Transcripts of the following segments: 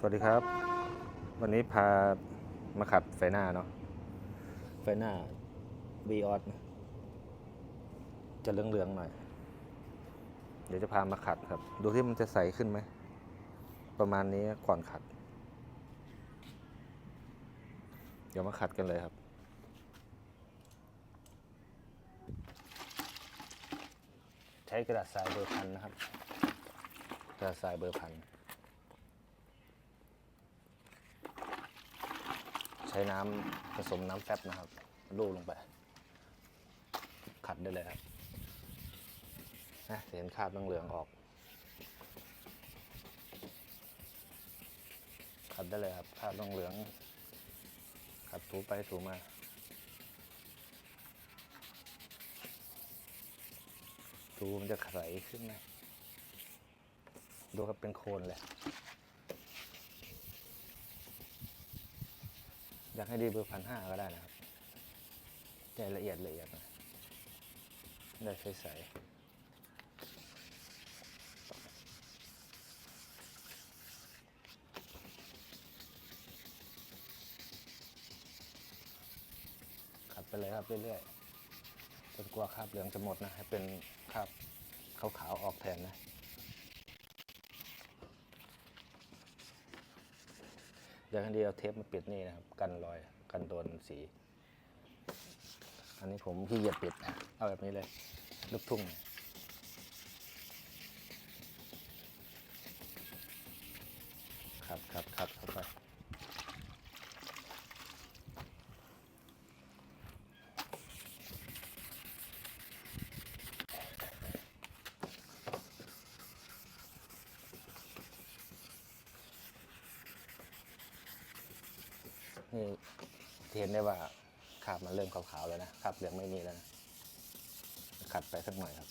สวัสดีครับ วันนี้พามาขัดไฟหน้าเนาะไฟหน้า v ีออสจะเหลืองๆหน่อย เดี๋ยวจะพามาขัดครับ ดูที่มันจะใสขึ้นไหม ประมาณนี้ก่อนขัด เดี๋ยวมาขัดกันเลยครับใช้กระดาษทรายเบอร์พันนะครับ กระดาษทรายเบอร์พัน ใช้น้ำผสมน้ำแฟบนะครับลูบลงไป ขัดได้เลยครับนะเห็นคราบเหลืองๆออก ขัดได้เลยครับคราบเหลืองๆขัดถูไปถูมาถูมันจะใสขึ้นไหมดูครับเป็นโคนเลย อยากให้ดีเบอร์พันห้าก็ได้นะครับใจละเอียดละเอียดน่อยได้ใสๆขัดไปเลยครับเรื่อยๆจนกว่าคราบเหลืองจะหมดนะ ให้เป็นคราบขาวๆออกแทนนะ อย่างนี้เอาเทปมาปิดนี่นะครับ กันรอยกันโดนสี อันนี้ผมขี้เกียจปิดนะเอาแบบนี้เลย ลูกทุ่งเนี่ยครับครับครับเข้าไป นี่เห็นได้ว่าคราบมันเริ่มขาวๆแล้วนะคราบเหลืองไม่มีแล้วนะขัดไปสักหน่อยครับ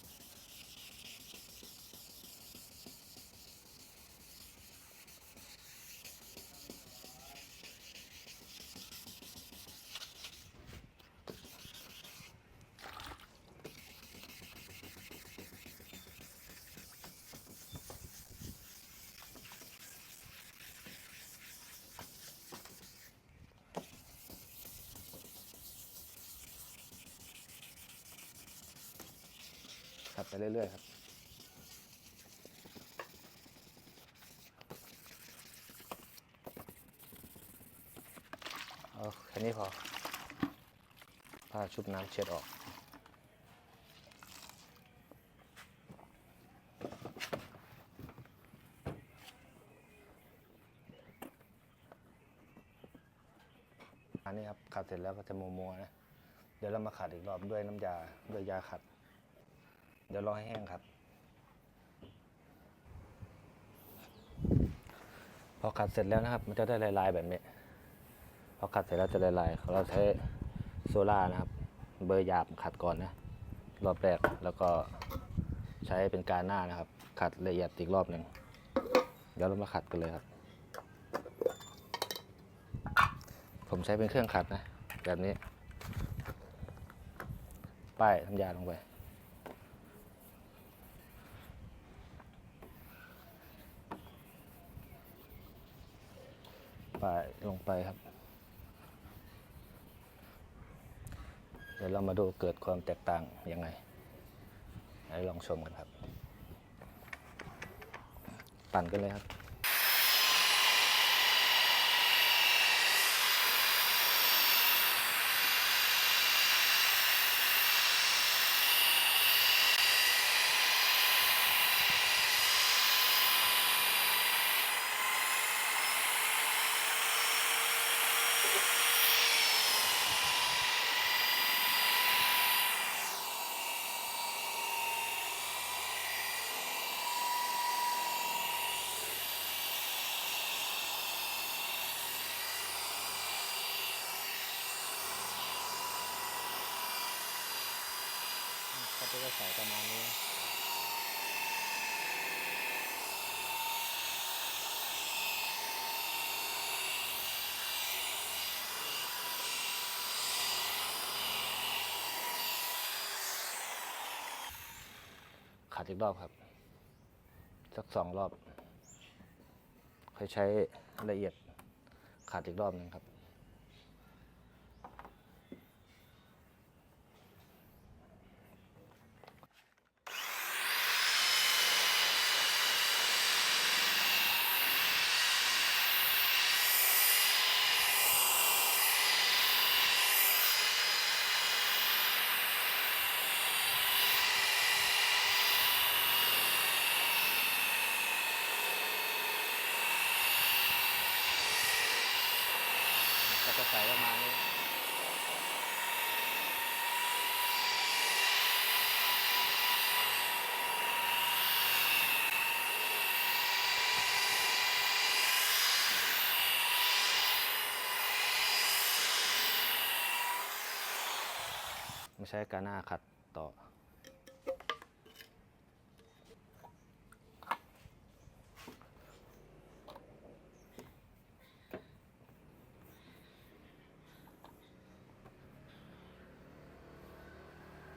ขัดไปเรื่อยๆครับเอาแค่นี้พอผ้าชุบน้ำเช็ดออกอันนี้ครับขัดเสร็จแล้วก็จะมัวๆนะ เดี๋ยวเรามาขัดอีกรอบด้วยน้ำยาด้วยยาขัด เดี๋ยวรอให้แห้งครับ พอขัดเสร็จแล้วนะครับ มันจะได้ลายๆแบบนี้ พอขัดเสร็จแล้วจะลายๆเราใช้โซล่านะครับ เบอร์หยาบขัดก่อนนะ รอบแรกแล้วก็ใช้เป็นการหน้านะครับ ขัดละเอียดอีกรอบหนึ่งเดี๋ยวเรามาขัดกันเลยครับ ผมใช้เป็นเครื่องขัดนะ แบบนี้ ป้ายน้ำยาลงไป ป้ายลงไปครับ เดี๋ยวเรามาดูเกิดความแตกต่างยังไงให้ลองชมกันครับ ปั่นกันเลยครับ เขาจะใส่ประมาณนี้ขัดอีกรอบครับ สักสองรอบ ค่อยใช้ละเอียดขัดอีกรอบหนึ่งครับ ก็จะใส่ประมาณนี้ม่ใช้กาหน้าขัดต่อ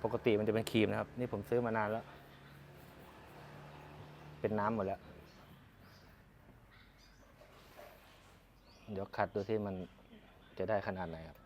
ปกติมันจะเป็นครีมนะครับ นี่ผมซื้อมานานแล้ว เป็นน้ำหมดแล้ว เดี๋ยวขัดดูที่มันจะได้ขนาดไหนครับ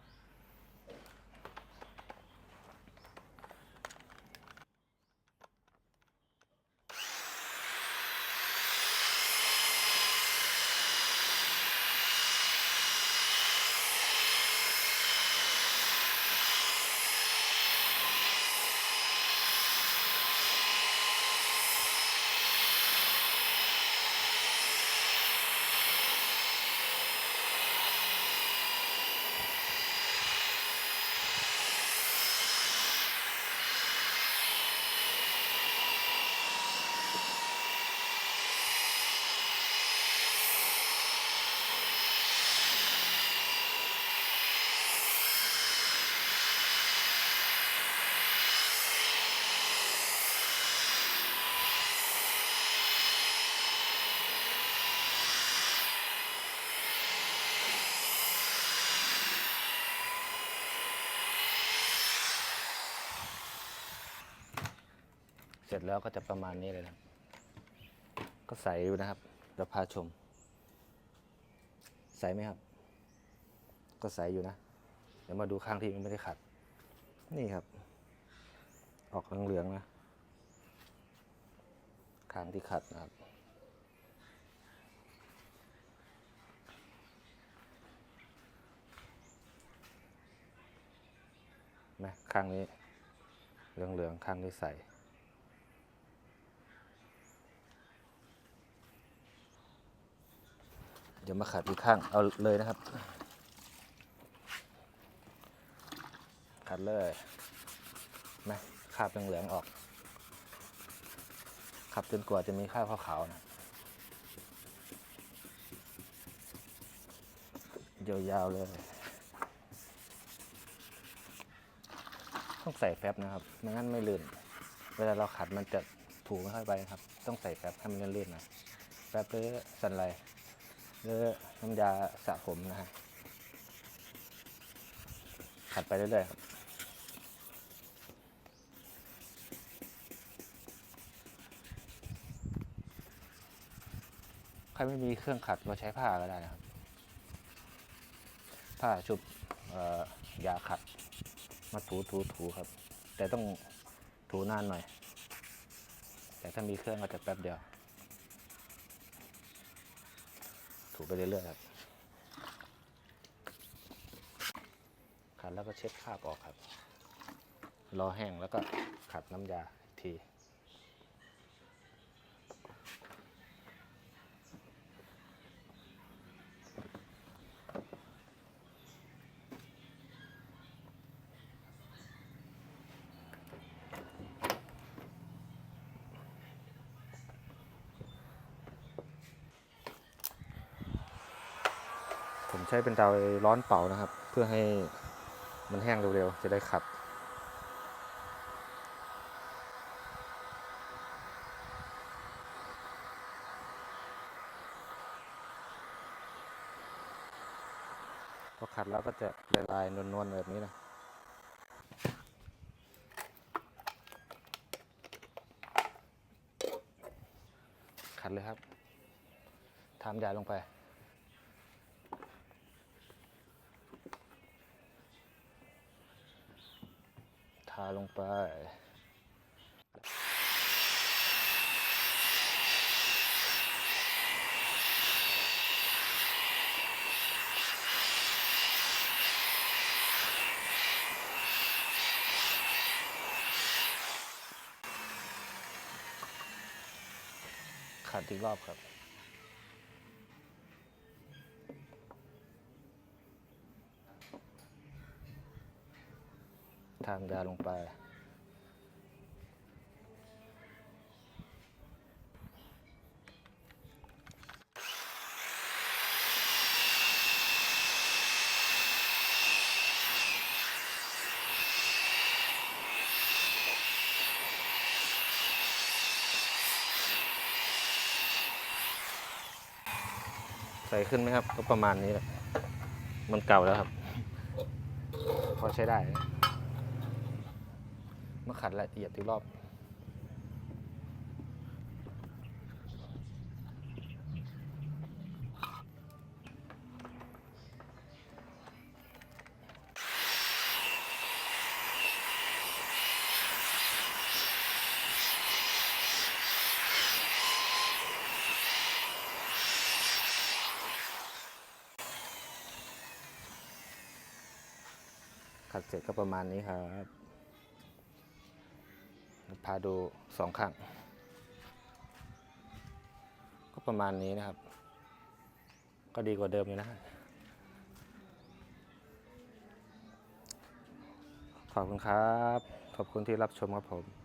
เสร็จแล้วก็จะประมาณนี้เลยนะก็ใสอยู่นะครับเดี๋ยวพาชม ใสไหมครับ ก็ใสอยู่นะ เดี๋ยวมาดูข้างที่มันไม่ได้ขัด นี่ครับ ออกเหลืองๆนะข้างที่ขัดนะครับนะข้างนี้เหลืองๆข้างนี้ใส เดี๋ยวมาขัดอีกข้างเอาเลยนะครับ ขัดเลยนะคาบเหลืองๆออกขับจนกว่าจะมีคราบขาวๆนะยาวๆเลย ต้องใส่แฟบนะครับไม่งั้นไม่ลื่น เวลาเราขัดมันจะถูไม่ค่อยไปครับ ต้องใส่แฟบให้มันลื่นๆน่อยแฟบหรือสันไล หรือน้ำยาสระผมนะฮะขัดไปเรื่อยๆครับใครไม่มีเครื่องขัดก็ใช้ผ้าก็ได้นะครับ ผ้าชุบยาขัดมาถูถูถูครับ แต่ต้องถูนานหน่อย แต่ถ้ามีเครื่องก็จะแป๊บเดียว ถูไปเรื่อยๆครับขัดแล้วก็เช็ดคราบออกครับ รอแห้งแล้วก็ขัดน้ำยาอีกที ผมใช้เป็นเตาร้อนเป่านะครับ เพื่อให้มันแห้งเร็วๆ จะได้ขัดพอขัดแล้วก็จะละลายนวลๆแบบนี้นะขัดเลยครับททำยาลงไป ลงไปขัดอีกรอบครับ ไป ใส่ขึ้นไหมครับ ก็ประมาณนี้แหละ มันเก่าแล้วครับ พอใช้ได้ มาขัดละเอียดอีกรอบขัดเสร็จก็ประมาณนี้ครับ พาดูสองข้าง ก็ประมาณนี้นะครับ ก็ดีกว่าเดิมอยู่นะ ขอบคุณครับ ขอบคุณที่รับชมครับผม